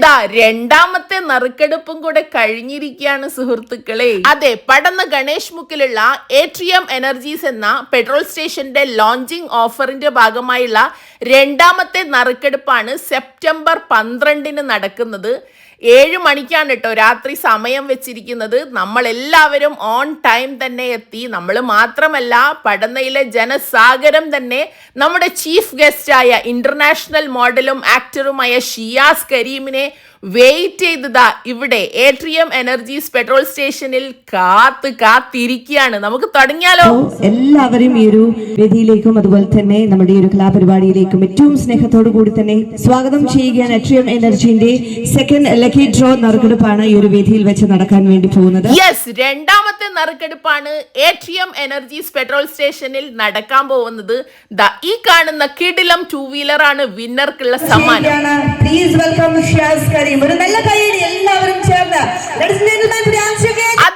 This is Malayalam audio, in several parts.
ദാ രണ്ടാമത്തെ നറുക്കെടുപ്പും കൂടെ കഴിഞ്ഞിരിക്കുകയാണ് സുഹൃത്തുക്കളെ. അതെ പടന്ന ഗണേഷ് മുക്കിലുള്ള ഏട്രിയം എനർജീസ് എന്ന പെട്രോൾ സ്റ്റേഷന്റെ ലോഞ്ചിങ് ഓഫറിന്റെ ഭാഗമായുള്ള രണ്ടാമത്തെ നറുക്കെടുപ്പാണ് സെപ്റ്റംബർ പന്ത്രണ്ടിന് നടക്കുന്നത്. ഏഴ് മണിക്കാണ് കേട്ടോ രാത്രി സമയം വെച്ചിരിക്കുന്നത്. നമ്മളെല്ലാവരും ഓൺ ടൈം തന്നെ എത്തി. നമ്മൾ മാത്രമല്ല പടന്നയിലെ ജനസാഗരം തന്നെ നമ്മുടെ ചീഫ് ഗസ്റ്റായ ഇന്റർനാഷണൽ മോഡലും ആക്ടറുമായ ഷിയാസ് കരീമിനെ വെയിറ്റ് ചെയ്തതാ ഇവിടെ. ഏട്രിയം എനർജീസ് പെട്രോൾ സ്റ്റേഷനിൽ കാത്ത് കാത്തിരിക്കുകയാണ്. നമുക്ക് തുടങ്ങിയാലോ? എല്ലാവരും ഈ ഒരു വേദിയിലേക്കും അതുപോലെ തന്നെ നമ്മുടെ ഈ ഒരു കലാപരിപാടിയിലേക്കും ഏറ്റവും സ്നേഹത്തോടു കൂടി തന്നെ സ്വാഗതം ചെയ്യുകയാണ് എട്രിയം എനർജിന്റെ സെക്കൻഡ് ലക്കി ഡ്രോ നറുക്കെടുപ്പാണ് ഈ ഒരു വേദിയിൽ വെച്ച് നടക്കാൻ വേണ്ടി പോകുന്നത്. യെസ് രണ്ടാമത്തെ നറുക്കെടുപ്പാണ് A T M energies petrol സ്റ്റേഷനിൽ നടക്കാൻ പോകുന്നത്. ദാ ഈ കാണുന്ന കിടിലം ടൂ വീലർ ആണ് വിന്നർക്കുള്ള സമ്മാനം പ്ലീസ് വെൽക്കം ഷിയാസ് കരീം ഒരു നല്ല കൈയടി എല്ലാവരും ചേർന്ന്.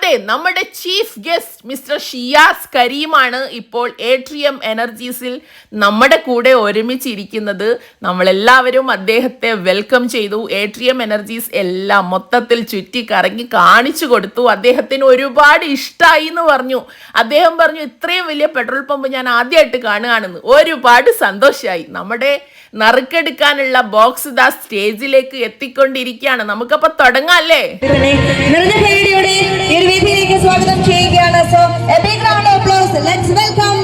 അതെ നമ്മുടെ ചീഫ് ഗസ്റ്റ് മിസ്റ്റർ ഷിയാസ് കരീമാണ് ഇപ്പോൾ ഏട്രിയം എനർജീസിൽ നമ്മുടെ കൂടെ ഒരുമിച്ചിരിക്കുന്നത്. നമ്മളെല്ലാവരും അദ്ദേഹത്തെ വെൽക്കം ചെയ്തു. ഏട്രിയം എനർജീസ് എല്ലാം മൊത്തത്തിൽ ചുറ്റി കറങ്ങി കാണിച്ചു കൊടുത്തു. അദ്ദേഹത്തിന് ഒരുപാട് ഇഷ്ടമായി എന്ന് പറഞ്ഞു. അദ്ദേഹം പറഞ്ഞു ഇത്രയും വലിയ പെട്രോൾ പമ്പ് ഞാൻ ആദ്യമായിട്ട് കാണുകയാണെന്ന്. ഒരുപാട് സന്തോഷമായി നമ്മുടെ നറുക്കെടുക്കാനുള്ള ബോക്സ് ദാ സ്റ്റേജിലേക്ക് എത്തിക്കൊണ്ടിരിക്കുകയാണ്. നമുക്കപ്പോ തുടങ്ങാം അല്ലേ? Let's welcome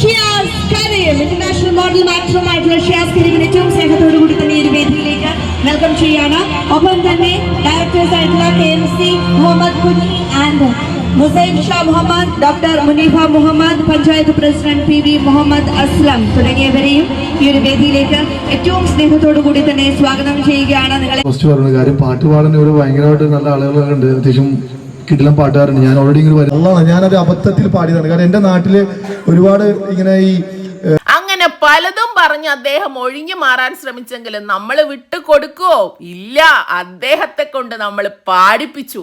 Shiyas Kareem international model ആക്ടറുമായിട്ടുള്ള Shiyas കരീമിനെ ഏറ്റവും സ്നേഹത്തോടു കൂടി തന്നെ ഈ ഒരു വേദിയിലേക്ക് വെൽക്കം ചെയ്യാണ് ഒപ്പം തന്നെ ഡയറക്ടേഴ്സ് ആയിട്ടുള്ള K M C Muhammad Kunhi and Musaib Shah Muhammad doctor Muneefa Muhammad panchayat president P V Muhammad Aslam തുടങ്ങിയവരെയും ഈ ഒരു വേദിയിലേക്ക് ഏറ്റവും സ്നേഹത്തോടു കൂടി തന്നെ സ്വാഗതം ചെയ്യുകയാണ്. നിങ്ങളെ ഫസ്റ്റ് പറയുന്നത് കാര്യം പാട്ട് പാടുന്ന ഇവിടെ ഭയങ്കരമായിട്ട് നല്ല ആളുകളൊക്കെ ഉണ്ട്. അത്യാവശ്യം കിടിലം പാട്ടുകാരുണ്ട് ഞാൻ ഓൾറെഡി ഇങ്ങനെ അള്ളാണ് ഞാനത് അബദ്ധത്തിൽ പാടിയതാണ്. കാരണം എന്റെ നാട്ടിൽ ഒരുപാട് ഇങ്ങനെ ഈ അങ്ങനെ പലതും പറഞ്ഞ് അദ്ദേഹം ഒഴിഞ്ഞു മാറാൻ ശ്രമിച്ചെങ്കിലും നമ്മൾ വിട്ടു കൊടുക്കുവോ ഇല്ല. അദ്ദേഹത്തെ കൊണ്ട് നമ്മൾ പാടിപ്പിച്ചു.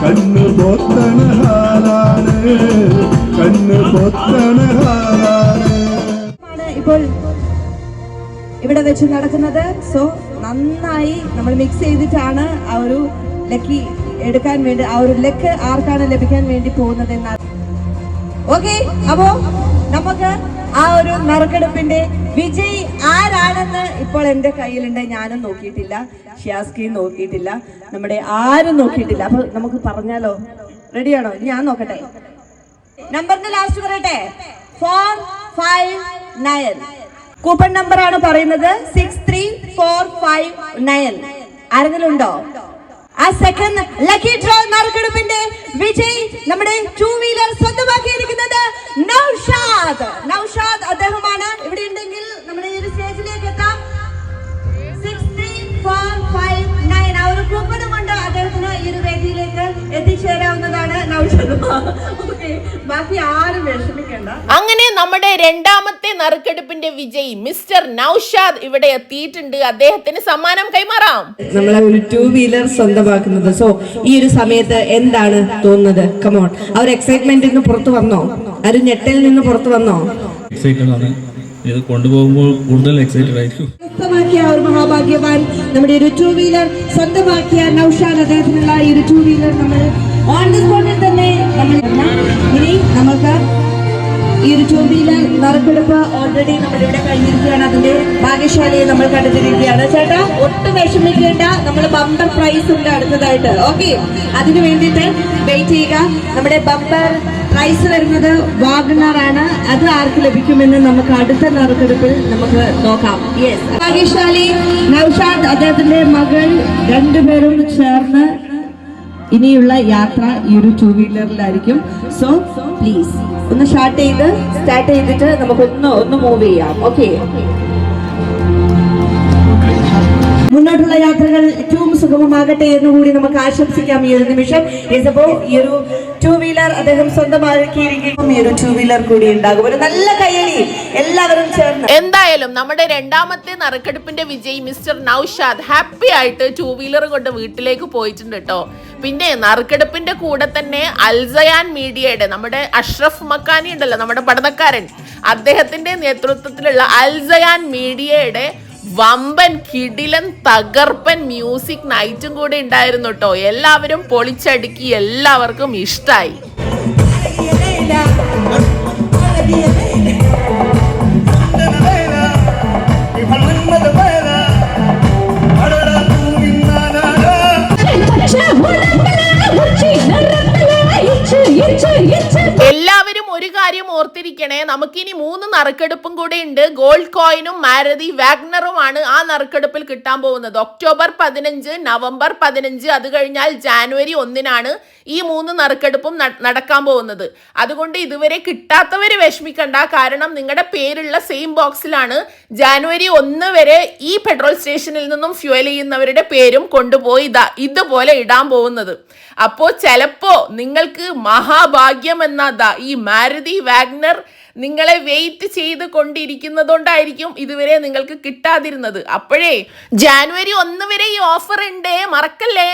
കണ്ണ് പൊത്തണ ഹാലാണ്. കണ്ണ് പൊത്തണ ഹാലാണ്. ആണ് ഇപ്പോൾ ഇവിടെ വെച്ച് നടക്കുന്നത്. സോ നന്നായി നമ്മൾ മിക്സ് ചെയ്തിട്ടാണ് ആ ഒരു ലക്കി എടുക്കാൻ വേണ്ടി ആ ഒരു ലക്ക് ആർക്കാണ് ലഭിക്കാൻ വേണ്ടി പോകുന്നത് എന്നാണ് ഓക്കെ അപ്പോ നമുക്ക് ആ ഒരു നറുക്കെടുപ്പിന്റെ വിജയ് ആരാണെന്ന് ഇപ്പോൾ എന്റെ കയ്യിലുണ്ട്. ഞാനും നോക്കിയിട്ടില്ല. ഷിയാസ്കിയും നോക്കിയിട്ടില്ല. നമ്മുടെ ആരും നോക്കിയിട്ടില്ല. അപ്പൊ നമുക്ക് പറഞ്ഞാലോ? റെഡിയാണോ ഞാൻ നോക്കട്ടെ. നമ്പറിന്റെ ലാസ്റ്റ് പറയട്ടെ? Four five nine. Coupon number ആണ് പറയുന്നത് six three four five nine ആരെങ്കിലും ഉണ്ടോ? ആ സെക്കൻഡ് ലക്കി ഡ്രോ നറുക്കെടുപ്പിന്റെ വിജയ് നമ്മുടെ ടൂ വീലർ സ്വന്തമാക്കിയിരിക്കുന്നത് നൌഷാദ്. നൌഷാദ് അദ്ദേഹമാണ്. ഇവിടെ ഉണ്ടെങ്കിൽ നമ്മുടെ ഈ സ്റ്റേജിലേക്ക് എത്താം. Six three four five nine ആ ഒരു കൂപ്പണും കൊണ്ട് അദ്ദേഹത്തിന് ഈ ഒരു വേദിയിലേക്ക് എത്തിച്ചേരാവുന്നതാണ് നൌഷാദ്. ബാക്കി ആരും വിഷമിക്കേണ്ട. അങ്ങനെ നമ്മുടെ രണ്ടാമത്തെ നറുക്കെടുപ്പിന്റെ വിജയി മിസ്റ്റർ നൌഷാദ് ഇവിടെ എത്തിയിട്ടുണ്ട്. അദ്ദേഹത്തിന് സമ്മാനം കൈമാറാം. നമ്മളെ ഒരു ടൂ വീലർ സ്വന്തമാക്കുന്നത്. സോ ഈ ഒരു സമയത്ത് എന്താണ് തോന്നുന്നത്? കമോൺ അവർ ഒരു എക്സൈറ്റ്മെന്റ് നിന്ന് പുറത്തു വന്നോ? ആ ഒരു ഞെട്ടൽ നിന്ന് പുറത്തു വന്നോ? എക്സൈറ്റഡ് ആണ്. ഇത് കൊണ്ടുപോകുമ്പോൾ കൂടുതൽ എക്സൈറ്റഡ് ആയിരിക്കും. സ്വന്തമാക്കിയ ഒരു മഹാഭാഗ്യവാൻ നമ്മുടെ ഒരു ടൂ വീലർ സ്വന്തമാക്കിയ നൌഷാദ് അദ്ദേഹത്തിനുള്ള ഈ ഒരു ടൂ വീലർ നമ്മൾ ഓൺ ദി സ്പോട്ടിൽ തന്നെ നമ്മൾ ഇനി നമുക്ക് ഈ ഒരു ടൂ വീലർ നറുക്കെടുപ്പ് ഓൾറെഡി നമ്മളിവിടെ കഴിഞ്ഞിരിക്കുകയാണ്. അതിന്റെ ഭാഗ്യശാലിയെ നമ്മൾ കണ്ടെത്തിയിരിക്കുകയാണ്. ചേട്ടാ ഒട്ടും വിഷമിക്കേണ്ട. നമ്മൾ ബമ്പർ പ്രൈസ് ഉണ്ട് അടുത്തതായിട്ട്. ഓക്കെ അതിനു വേണ്ടിയിട്ട് വെയിറ്റ് ചെയ്യുക. നമ്മുടെ ബമ്പർ പ്രൈസ് വരുന്നത് വാഗ്നർ ആണ്. അത് ആർക്ക് ലഭിക്കുമെന്ന് നമുക്ക് അടുത്ത നറുക്കെടുപ്പിൽ നമുക്ക് നോക്കാം. യെസ് ഭാഗ്യശാലി നൌഷാദ് അദ്ദേഹത്തിന്റെ മകൾ രണ്ടുപേരും ചേർന്ന് ഇനിയുള്ള യാത്ര ഈ ഒരു ടൂ വീലറിലായിരിക്കും സോ പ്ലീസ് ഒന്ന് സ്റ്റാർട്ട് ചെയ്ത് സ്റ്റാർട്ട് ചെയ്തിട്ട് നമുക്കൊന്ന് ഒന്ന് മൂവ് ചെയ്യാം. ഓക്കെ മുന്നോട്ടുള്ള യാത്രകൾ ഏറ്റവും സുഗമമാകട്ടെ എന്ന് കൂടി നമുക്ക് ആശംസിക്കാം ഈ ഒരു നിമിഷം. ഈ ഒരു ടൂ വീലർ അദ്ദേഹം സ്വന്തമാക്കിയിരിക്കും ഒരു ടൂ വീലർ കൂടി നല്ല കയ്യടി. എല്ലാവരും ചേർന്ന്. എന്തായാലും നമ്മുടെ രണ്ടാമത്തെ നറുക്കെടുപ്പിന്റെ വിജയി മിസ്റ്റർ നൌഷാദ് ഹാപ്പി ആയിട്ട് ടൂ വീലർ കൊണ്ട് വീട്ടിലേക്ക് പോയിട്ടുണ്ട് കേട്ടോ പിന്നെ നറുക്കെടുപ്പിന്റെ കൂടെ തന്നെ അൽസയാൻ മീഡിയയുടെ നമ്മുടെ അഷ്റഫ് മക്കാനി ഉണ്ടല്ലോ നമ്മുടെ പഠനക്കാരൻ. അദ്ദേഹത്തിന്റെ നേതൃത്വത്തിലുള്ള അൽസയാൻ മീഡിയയുടെ വമ്പൻ കിടിലൻ തകർപ്പൻ മ്യൂസിക് നൈറ്റും കൂടെ ഉണ്ടായിരുന്നു കേട്ടോ എല്ലാവരും പൊളിച്ചടുക്കി എല്ലാവർക്കും ഇഷ്ടായി. നമുക്കിനി മൂന്ന് നറുക്കെടുപ്പും കൂടെ ഉണ്ട്. ഗോൾഡ് കോയിനും മാരുതി വാഗ്നറുമാണ് ആ നറുക്കെടുപ്പിൽ കിട്ടാൻ പോകുന്നത്. ഒക്ടോബർ പതിനഞ്ച് നവംബർ പതിനഞ്ച് അത് കഴിഞ്ഞാൽ ജാനുവരി ഒന്നിനാണ് ഈ മൂന്ന് നറുക്കെടുപ്പും നടക്കാൻ പോകുന്നത്. അതുകൊണ്ട് ഇതുവരെ കിട്ടാത്തവർ വിഷമിക്കണ്ട. കാരണം നിങ്ങളുടെ പേരുള്ള സെയിം ബോക്സിലാണ് ജാനുവരി ഒന്ന് വരെ ഈ പെട്രോൾ സ്റ്റേഷനിൽ നിന്നും ഫ്യൂൽ ചെയ്യുന്നവരുടെ പേരും കൊണ്ടുപോയി ഇതാ ഇതുപോലെ ഇടാൻ പോകുന്നത്. അപ്പോ ചിലപ്പോ നിങ്ങൾക്ക് മഹാഭാഗ്യം എന്നതാ ഈ മാരുതി വാഗ്നർ നിങ്ങളെ വെയിറ്റ് ചെയ്ത് കൊണ്ടിരിക്കുന്നതുകൊണ്ടായിരിക്കും ഇതുവരെ നിങ്ങൾക്ക് കിട്ടാതിരുന്നത്. അപ്പോഴേ ജാനുവരി ഒന്ന് വരെ ഈ ഓഫർ ഉണ്ട്? മറക്കല്ലേ?